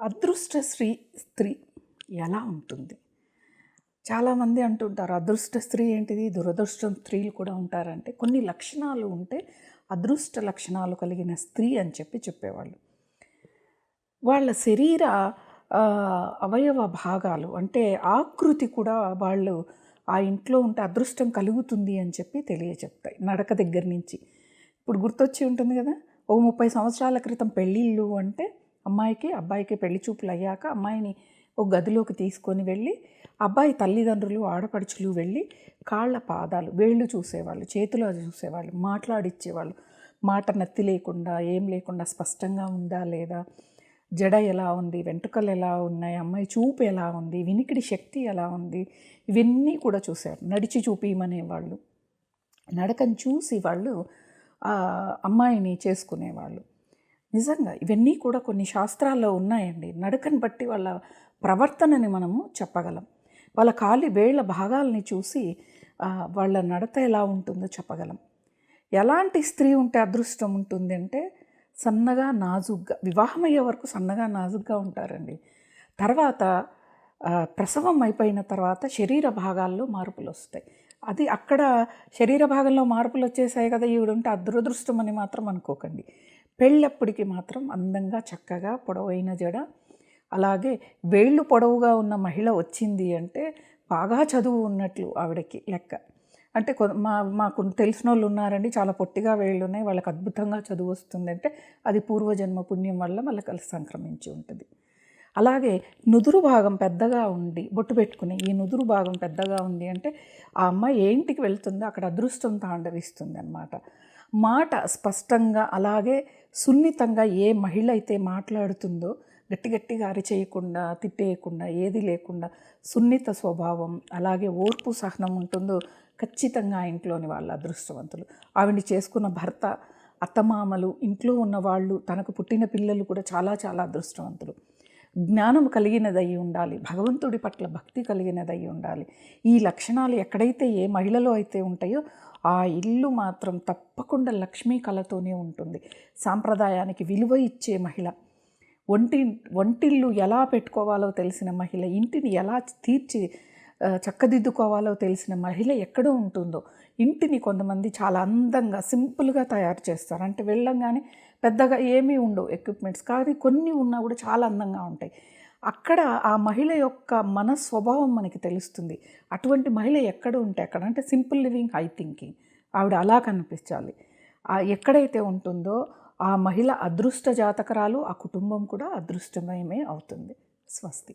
అదృష్ట స్త్రీ స్త్రీ ఎలా ఉంటుంది? చాలామంది అంటుంటారు అదృష్ట స్త్రీ ఏంటిది? దురదృష్టం స్త్రీలు కూడా ఉంటారంటే. కొన్ని లక్షణాలు ఉంటే అదృష్ట లక్షణాలు కలిగిన స్త్రీ అని చెప్పి చెప్పేవాళ్ళు. వాళ్ళ శరీర అవయవ భాగాలు అంటే ఆకృతి కూడా వాళ్ళు ఆ ఇంట్లో ఉంటే అదృష్టం కలుగుతుంది అని చెప్పి తెలియచెప్తాయి. నడక దగ్గర నుంచి. ఇప్పుడు గుర్తొచ్చి ఉంటుంది కదా ఓ ముప్పై సంవత్సరాల క్రితం పెళ్ళిళ్ళు అంటే అమ్మాయికి అబ్బాయికి పెళ్ళి చూపులు అయ్యాక అమ్మాయిని ఒక గదిలోకి తీసుకొని వెళ్ళి అబ్బాయి తల్లిదండ్రులు ఆడపడుచులు వెళ్ళి కాళ్ళ పాదాలు వేళ్ళు చూసేవాళ్ళు చేతులు చూసేవాళ్ళు మాట్లాడిచ్చేవాళ్ళు. మాట నత్తి లేకుండా ఏం లేకుండా స్పష్టంగా ఉందా లేదా? జడ ఎలా ఉంది? వెంట్రుకలు ఎలా ఉన్నాయి? అమ్మాయి చూపు ఎలా ఉంది? వినికిడి శక్తి ఎలా ఉంది? ఇవన్నీ కూడా చూశారు నడిచి చూపించమనేవాళ్ళు నడకను చూసి వాళ్ళు అమ్మాయిని చేసుకునేవాళ్ళు. నిజంగా ఇవన్నీ కూడా కొన్ని శాస్త్రాల్లో ఉన్నాయండి. నడకని బట్టి వాళ్ళ ప్రవర్తనని మనము చెప్పగలం. వాళ్ళ కాలి వేళ్ళ భాగాల్ని చూసి వాళ్ళ నడత ఎలా ఉంటుందో చెప్పగలం. ఎలాంటి స్త్రీ ఉంటే అదృష్టం ఉంటుంది అంటే సన్నగా నాజుగ్గా వివాహం అయ్యే వరకు సన్నగా నాజుగ్గా ఉంటారండి. తర్వాత ప్రసవం అయిపోయిన తర్వాత శరీర భాగాల్లో మార్పులు వస్తాయి. అది అక్కడ శరీర భాగంలో మార్పులు వచ్చేసాయి కదా ఈవిడుంటే అదృదృష్టం అని మాత్రం అనుకోకండి. పెళ్ళప్పటికి మాత్రం అందంగా చక్కగా పొడవైన జడ. అలాగే వేళ్ళు పొడవుగా ఉన్న మహిళ వచ్చింది అంటే బాగా చదువు ఉన్నట్లు ఆవిడకి లెక్క. అంటే మా మాకు తెలిసిన వాళ్ళు ఉన్నారండి చాలా పొట్టిగా వేళ్ళు ఉన్నాయి వాళ్ళకి అద్భుతంగా చదువు వస్తుంది అంటే అది పూర్వజన్మ పుణ్యం వల్ల వాళ్ళకి సంక్రమించి ఉంటుంది. అలాగే నుదురు భాగం పెద్దగా ఉండి బొట్టు పెట్టుకుని ఈ నుదురు భాగం పెద్దగా ఉంది అంటే ఆ అమ్మాయి ఏ ఇంటికి వెళ్తుందో అక్కడ అదృష్టం తాండవిస్తుంది అనమాట మాట స్పష్టంగా అలాగే సున్నితంగా ఏ మహిళ అయితే మాట్లాడుతుందో గట్టి గట్టిగా అరిచేయకుండా తిట్టేయకుండా ఏది లేకుండా సున్నిత స్వభావం అలాగే ఓర్పు సహనం ఉంటుందో ఖచ్చితంగా ఆ ఇంట్లోని వాళ్ళ అదృష్టవంతులు. ఆవిడ్ని చేసుకున్న భర్త అత్తమామలు ఇంట్లో ఉన్న వాళ్ళు తనకు పుట్టిన పిల్లలు కూడా చాలా చాలా అదృష్టవంతులు. జ్ఞానం కలిగినదై ఉండాలి భగవంతుడి పట్ల భక్తి కలిగినదై ఉండాలి. ఈ లక్షణాలు ఎక్కడైతే ఏ మహిళలో అయితే ఉంటాయో ఆ ఇల్లు మాత్రం తప్పకుండా లక్ష్మీ కళతోనే ఉంటుంది. సాంప్రదాయానికి విలువ ఇచ్చే మహిళ. ఒంటి వంటిల్లు ఎలా పెట్టుకోవాలో తెలిసిన మహిళ ఇంటిని ఎలా తీర్చి చక్కదిద్దుకోవాలో తెలిసిన మహిళ ఎక్కడ ఉంటుందో ఇంటిని కొంతమంది చాలా అందంగా సింపుల్గా తయారు చేస్తారు. అంటే వెళ్ళంగానే పెద్దగా ఏమీ ఉండవు ఎక్విప్మెంట్స్. కానీ కొన్ని ఉన్నా కూడా చాలా అందంగా ఉంటాయి. అక్కడ ఆ మహిళ యొక్క మన స్వభావం మనకి తెలుస్తుంది. అటువంటి మహిళ ఎక్కడ ఉంటే అక్కడ అంటే సింపుల్ లివింగ్ హై థింకింగ్. ఆవిడ అలా కనిపించాలి. ఎక్కడైతే ఉంటుందో ఆ మహిళ అదృష్ట జాతకరాలు ఆ కుటుంబం కూడా అదృష్టమయమే అవుతుంది. స్వస్తి.